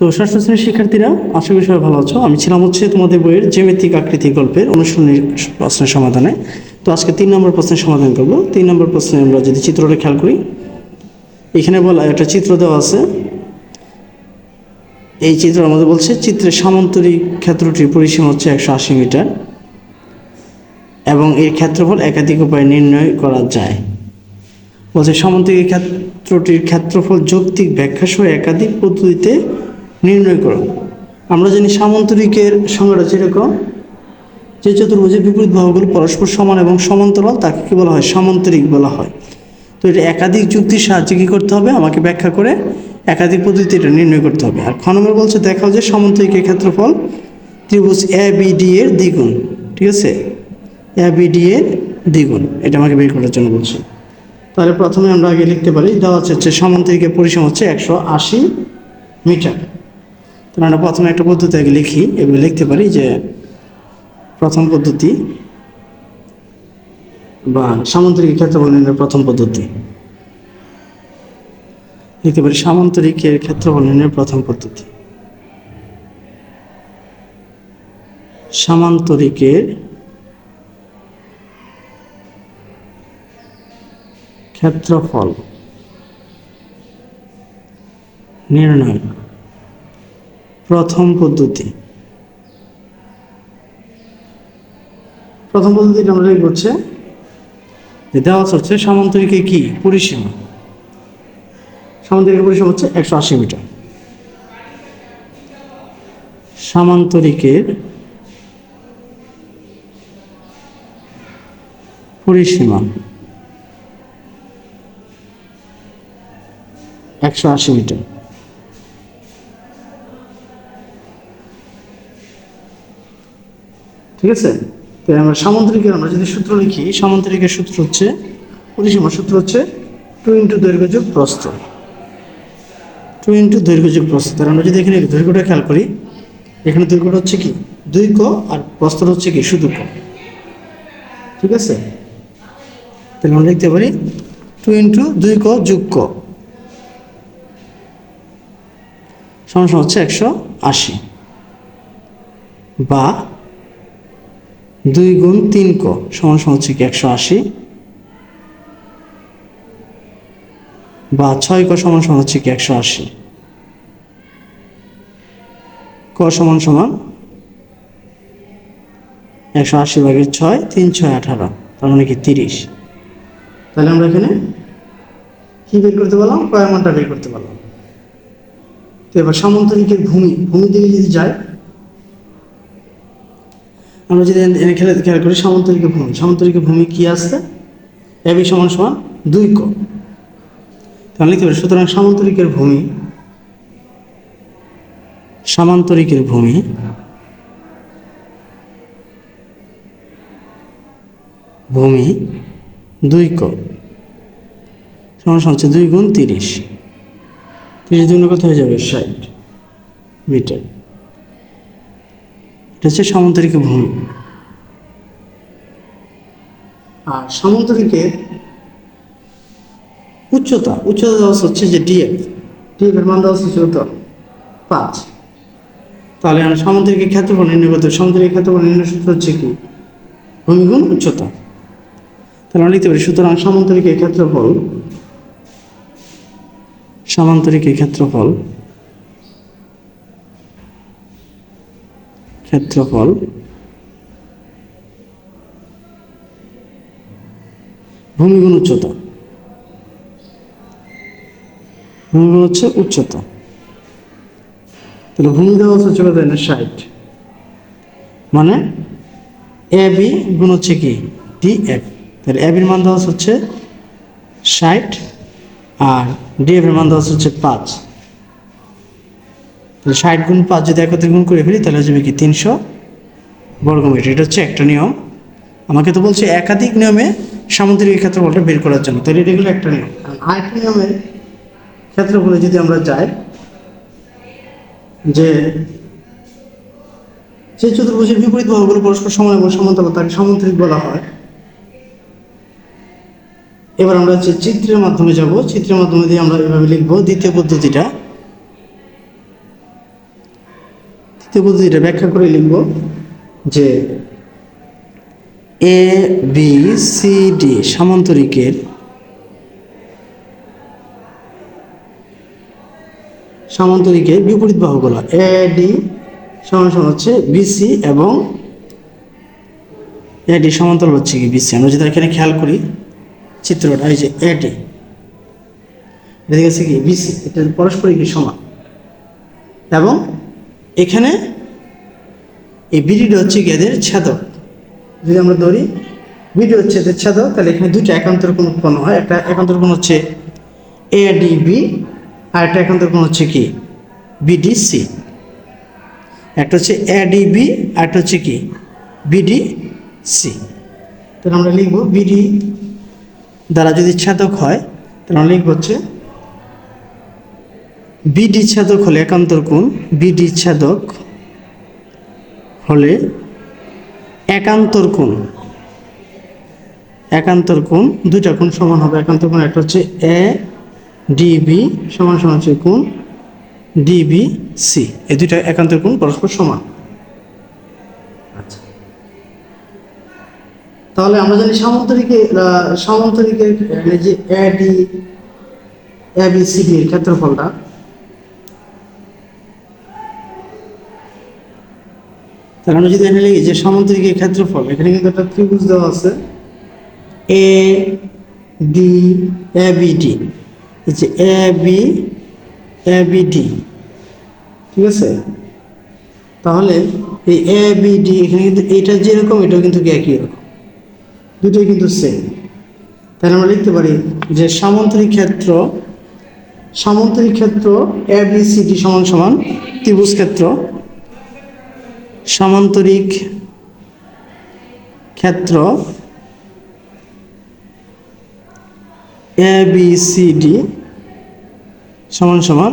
তো ষষ্ঠ শ্রেণির শিক্ষার্থীরা, আশা করি সবাই ভালো আছো। আমি ছিলাম হচ্ছে তোমাদের বইয়ের জ্যামিতিক আকৃতি গল্পের অনুশীলনী প্রশ্নের সমাধানে। তো আজকে তিন নম্বর প্রশ্নের সমাধান করব। তিন নম্বর প্রশ্নে আমরা যদি চিত্রটা খেয়াল করি, এখানে বলা একটা চিত্র দেওয়া আছে। এই চিত্র আমাদের বলছে, চিত্রের সামান্তরিক ক্ষেত্রটির পরিসীমা হচ্ছে একশো আশি মিটার এবং এর ক্ষেত্রফল একাধিক উপায়ে নির্ণয় করা যায়। বলছে, সামান্তরিক ক্ষেত্রটির ক্ষেত্রফল যৌক্তিক ব্যাখ্যা সহ একাধিক পদ্ধতিতে নির্ণয় করো আমরা জানি সামান্তরিকের সংজ্ঞাটা যেরকম যে চতুর্ভুজের বিপরীত বাহুগুলো পরস্পর সমান এবং সমান্তরাল, তাকে কি বলা হয়? সামান্তরিক বলা হয়। তো এটা একাধিক যুক্তির সাহায্যে কী করতে হবে? আমাকে ব্যাখ্যা করে একাধিক পদ্ধতিতে এটা নির্ণয় করতে হবে। আর খ নম্বর বলছে, দেখাও যে সামান্তরিকের ক্ষেত্রফল ত্রিভুজ এ বি ডি এর দ্বিগুণ, ঠিক আছে? এ বি ডি এর দ্বিগুণ, এটা আমাকে বের করার জন্য বলছে। তাহলে প্রথমে আমরা আগে লিখতে পারি, দেওয়া হচ্ছে সামান্তরিকের পরিসীমা হচ্ছে একশো আশি মিটার। আমরা প্রথমে একটা পদ্ধতি আগে লিখি এগুলো লিখতে পারি যে প্রথম পদ্ধতি বা সামান্তরিক ক্ষেত্রফল নির্ণয়ের প্রথম পদ্ধতি। লিখতে পারি সামান্তরিকের ক্ষেত্রফল নির্ণয়ের প্রথম পদ্ধতি। সামান্তরিকের ক্ষেত্রফল নির্ণয়। প্রথম পদ্ধতি। প্রথম পদ্ধতিটা আমরা করছে যে দেওয়া হচ্ছে সামান্তরিকে কি? পরিসীমা। সামান্তরিকের পরিসীমা হচ্ছে একশো আশি মিটার। সামান্তরিকের পরিসীমা একশো আশি মিটার। ঠিক আছে? তো আমরা সামান্তরিকের, আমরা যদি সূত্র লিখি, সামান্তরিকের সূত্র হচ্ছে পরিসীমা সূত্র হচ্ছে টু ইন্টু দৈর্ঘ্য যোগ প্রস্থ। টু ইন্টু দৈর্ঘ্য যোগ প্রস্থ। তাহলে আমরা যদি এখানে দৈর্ঘ্যটা খেয়াল করি, এখানে দৈর্ঘ্যটা হচ্ছে কি? দুই ক আর প্রস্থটা হচ্ছে কি? শুধু ক। ঠিক আছে? তাহলে আমরা লিখতে পারি টু ইন্টু দুই ক যোগ ক। সমস্যা হচ্ছে একশো আশি। বা দুই গুণ তিন ক সমান সমান হচ্ছে কি একশো আশি। বা ছয় ক সমান সমান হচ্ছে কি একশো আশি। ক সমান সমান একশো আশি ভাগের ছয়, তিন, ছয়, আঠারো। তার মানে কি তিরিশ। তাহলে আমরা এখানে কি বের করতে পারলাম? কয়ের মানটা বের করতে পারলাম। তো এবার সামান্তরিকের ভূমি ভূমি দিকে যদি যাই আমরা যদি এনে খেলে খেয়াল করি সামান্তরিকের ভূমি। সামান্তরিকের ভূমি কি আসছে এবি সমান সমান দুই ক। তাহলে লিখতে পারি সুতরাং সামান্তরিকের ভূমি সামান্তরিকের ভূমি ভূমি দুই ক। সমান সমান হচ্ছে দুই গুণ তিরিশ। তিরিশ দুগুণ কত হয়ে যাবে? ষাট মিটার। এটা হচ্ছে সামান্তরিকের ভূমি আর সামান্তরিকের উচ্চতা উচ্চতা দেওয়া হচ্ছে যে ডিএফ ডিএফ এর মান দেওয়া হচ্ছে পাঁচ। তাহলে আমরা সামান্তরিকের ক্ষেত্রফল নির্ণয় করতে সামান্তরিক ক্ষেত্রফল নির্ণয় সূত্র হচ্ছে কি? ভূমি গুণ উচ্চতা। তাহলে আমরা লিখতে পারি, সুতরাং সামান্তরিকের ক্ষেত্রফল সামান্তরিকের ক্ষেত্রফল ক্ষেত্রফল ভূমিগুণ উচ্চতা। ভূমিগুণ হচ্ছে উচ্চতা। তাহলে ভূমি দেওয়া হচ্ছে কত না, ষাট। মানে এ বি গুণ হচ্ছে কি? D F. তাহলে এ মান দেওয়া হচ্ছে ষাট আর ডি এফ এর মান দেওয়া হচ্ছে পাঁচ। তাহলে ষাট গুণ পাঁচ যদি একত্রে গুণ করে ফেলি, তাহলে যাবে কি তিনশো বর্গমিটার। এটা হচ্ছে একটা নিয়ম। আমাকে তো বলছে একাধিক নিয়মে সামুদ্রিক ক্ষেত্রফলটা বের করার জন্য। তাহলে এটা একটা নিয়ম। আর আরেকটা নিয়মের ক্ষেত্রফলে যদি আমরা যাই, যে যে চতুর্ভুজের বিপরীত বাহুগুলো পরস্পর সমান এবং সমান্তরাল, তাকে সামুদ্রিক বলা হয়। এবার আমরা হচ্ছে চিত্রের মাধ্যমে যাব। চিত্রের মাধ্যমে দিয়ে আমরা এভাবে লিখব দ্বিতীয় পদ্ধতিটা। তৃতীয় পদ্ধতিটা ব্যাখ্যা করে লিখব যে এ বি সি ডি সামান্তরিকের সামান্তরিকের বিপরীত বাহুগুলো এ ডি সমান সমান হচ্ছে বিসি এবং এডি সমান্তরাল হচ্ছে কি বিসি আমরা যদি এখানে খেয়াল করি চিত্রটা, এই যে এডি এটা আছে কি? বিসি এটা পরস্পরই কি সমান? এবং এখানে এই বিডিটা হচ্ছে এদের ছেদক। যদি আমরা ধরি বিডি হচ্ছে এদের ছেদক, তাহলে এখানে দুটো একান্তর কোন উৎপন্ন হয়। একটা একান্তর কোন হচ্ছে এডিবি আর একটা একান্তর কোন হচ্ছে কি? বিডিসি একটা হচ্ছে এডিবি আর একটা হচ্ছে কি? বিডিসি তাহলে আমরা লিখব বিডি দ্বারা যদি ছেদক হয়, তাহলে আমরা লিখব হচ্ছে বিডি ছেদক হলে একান্তর কোণ, বিডি ছেদক হলে একান্তর কোণ। একান্তর কোণ, দুইটা কোণ সমান হবে। একান্তর কোণ একটা হচ্ছে এ ডিবি সমান সমান হচ্ছে কোণ ডিবি সি এই দুইটা একান্তর কোণ পরস্পর সমান। তাহলে আমরা জানি সামান্তরিকে সামান্তরিকের যে A D A B C এর ক্ষেত্রফলটা তাহলে আমরা যদি এখানে লিখি যে সামান্তরিকের ক্ষেত্রফল, এখানে কিন্তু একটা ত্রিভুজ দেওয়া আছে। A D A B D যে A B A B D ঠিক আছে? তাহলে এই এ বি ডি এখানে কিন্তু এটা যেরকম, এটাও কিন্তু একই রকম। দুটোই কিন্তু সেম তাহলে আমরা লিখতে পারি যে সামান্তরিক ক্ষেত্র সামান্তরিক ক্ষেত্র এ বি সি ডি সমান সমান ত্রিভুজ ক্ষেত্র। সামান্তরিক ক্ষেত্র এ বি সি ডি সমান সমান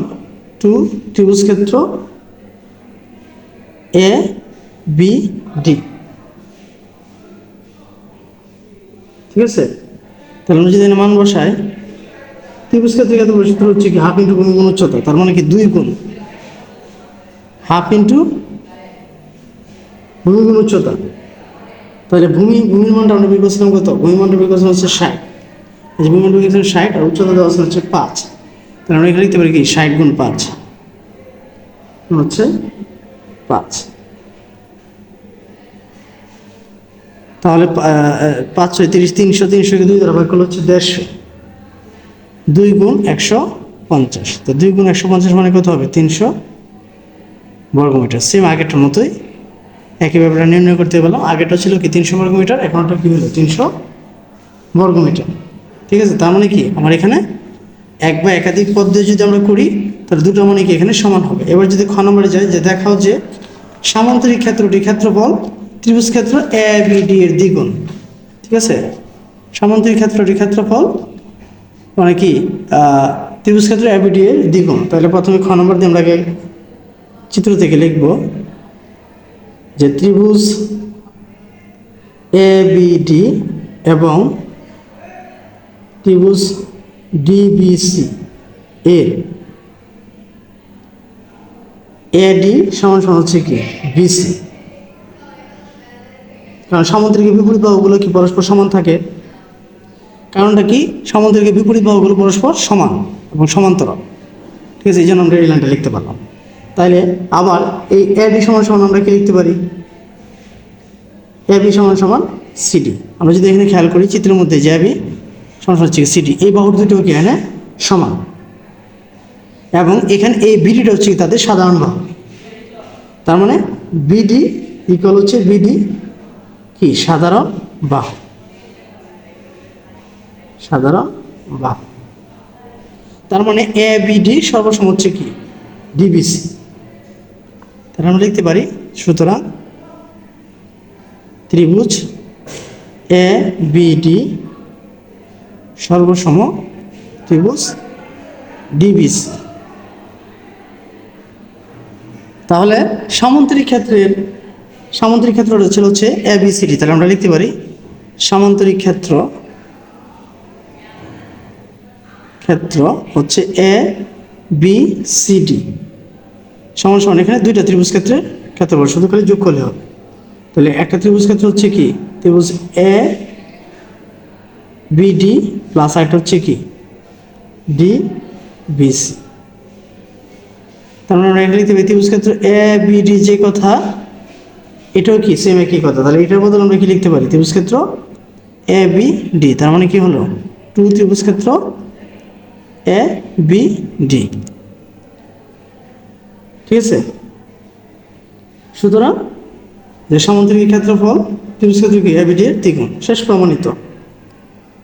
টু ত্রিভুজ ক্ষেত্র এ বি ডি ঠিক আছে? তাহলে আমরা যদি মান বসাই, ত্রিভুজ ক্ষেত্রে সূত্র হচ্ছে কি হাফ ইন্টু ভূমি গুণ উচ্চতা তার মানে কি দুই গুণ। হাফ ইন্টু ভূমি গুণ উচ্চতা তাহলে ভূমি ভূমির মানটা আমরা বের কত? ভূমি মানটা হচ্ছে ষাট। এই যে ভূমি মানটা বের করছিলাম ষাট আর উচ্চতা দেওয়া হচ্ছে পাঁচ। তাহলে আমরা এখানে লিখতে পারি কি? ষাট গুণ পাঁচ। হচ্ছে পাঁচ। তাহলে পা- আহ, পাঁচ ছয় তিরিশ তিনশো তিনশোকে দুই দ্বারা ভাগ করলে হচ্ছে দেড়শো। দুই গুণ একশো পঞ্চাশ। তো দুই গুণ একশো পঞ্চাশ মানে কত হবে? তিনশো বর্গমিটার। সেম আগেরটার মতোই একই ব্যাপারটা নির্ণয় করতে পারলাম আগেরটা ছিল কি তিনশো বর্গমিটার এখন ওটা কী হলো তিনশো বর্গমিটার ঠিক আছে? তার মানে কি? আমার এখানে এক বা একাধিক পদ দিয়ে যদি আমরা করি, তাহলে দুটো মানে কি এখানে সমান হবে। এবার যদি খ নম্বরে যায় যে দেখাও যে সামান্তরিক ক্ষেত্রটি ক্ষেত্রফল ত্রিভুজ ক্ষেত্র এ বি ডি এর দ্বিগুণ। ঠিক আছে? সামান্তরিক ক্ষেত্রটি ক্ষেত্রফল মানে কি? ত্রিভুজ ক্ষেত্র এ বি ডি এর দ্বিগুণ। তাহলে প্রথমে খ নম্বর দিয়ে আমরা আগে চিত্র থেকে লিখব। যে ত্রিভুজ এ বি ডি এবং ত্রিভুজ ডিবিসি এ এডি সমান সমান হচ্ছে কি? বিসি কারণ সামুদ্রিক বিপরীত বাহুগুলো কি পরস্পর সমান থাকে? কারণটা কি? সামুদ্রিক বিপরীত বাহুগুলো পরস্পর সমান এবং সমান্তরাল। ঠিক আছে, এই জন্য আমরা এই লাইনটা লিখতে পারলাম। তাহলে আবার এই এডি সমান সমান আমরা কি লিখতে পারি? এবি সমান সমান সিডি আমরা যদি এখানে খেয়াল করি, চিত্রের মধ্যে যে সমান সমান হচ্ছে সিডি এই বাহুর দুটো কি এখানে সমান। এবং এখানে এই বিডিটা হচ্ছে তাদের সাধারণ বাহু। তার মানে বিডি ইকুয়াল হচ্ছে বিডি কি? সাধারণ বাহু। সাধারণ বাহু। তার মানে এ বিডি সর্বসম হচ্ছে কি? ডিবিসি তাহলে আমরা লিখতে পারি, সুতরাং ত্রিভুজ এ বিডি সর্বসম ত্রিভুজ ডিবিসি তাহলে সামন্তরিক ক্ষেত্রের, সামন্তরিক ক্ষেত্র ছিল হচ্ছে এ বি সি ডি তাহলে আমরা লিখতে পারি, সামন্তরিক ক্ষেত্র ক্ষেত্র হচ্ছে এ বি সি ডি সমান সমান এখানে দুইটা ত্রিভুজ ক্ষেত্রে ক্ষেত্রফল শুধু খালি যোগ করলে হবে। তাহলে একটা ত্রিভুজ ক্ষেত্র হচ্ছে কি? ত্রিভুজ এ বিডি প্লাস আরেকটা হচ্ছে কি? ডি বিসি তার মানে আমরা লিখতে পারি, ত্রিভুজ ক্ষেত্র এ বিডি যে কথা, এটাও কি? সেম একই কথা। তাহলে এটার বদলে আমরা কি লিখতে পারি? ত্রিভুজ ক্ষেত্র এ বি ডি তার মানে কি হলো? টু ত্রিভুজ ক্ষেত্র এ বি ডি ঠিক আছে? সুতরাং সামুদ্রিক ক্ষেত্রফল ত্রিভুজ ক্ষেত্র কি এ দ্বিগুণ, শেষ প্রমাণিত।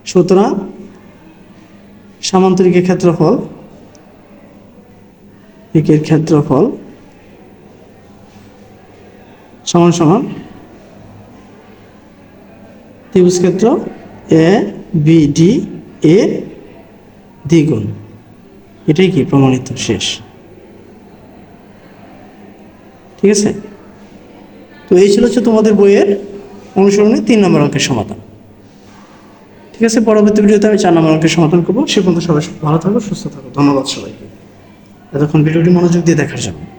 সুতরাং সামান্তরিকের ক্ষেত্রফল, একের ক্ষেত্রফল সমান সমান ত্রিভুজ ক্ষেত্র এ, বি, ডি এর দ্বিগুণ। এটাই কি প্রমাণিত শেষ? ঠিক আছে? তো এই ছিল হচ্ছে তোমাদের বইয়ের অনুসরণে তিন নম্বর অঙ্কের সমাধান। ঠিক আছে? পরবর্তী ভিডিওতে আমি চার নম্বর অঙ্কের সমাধান করব। সে পর্যন্ত সবাই ভালো থাকো, সুস্থ থাকো। ধন্যবাদ সবাইকে। এতক্ষণ ভিডিওটি মনোযোগ দিয়ে দেখার জন্য।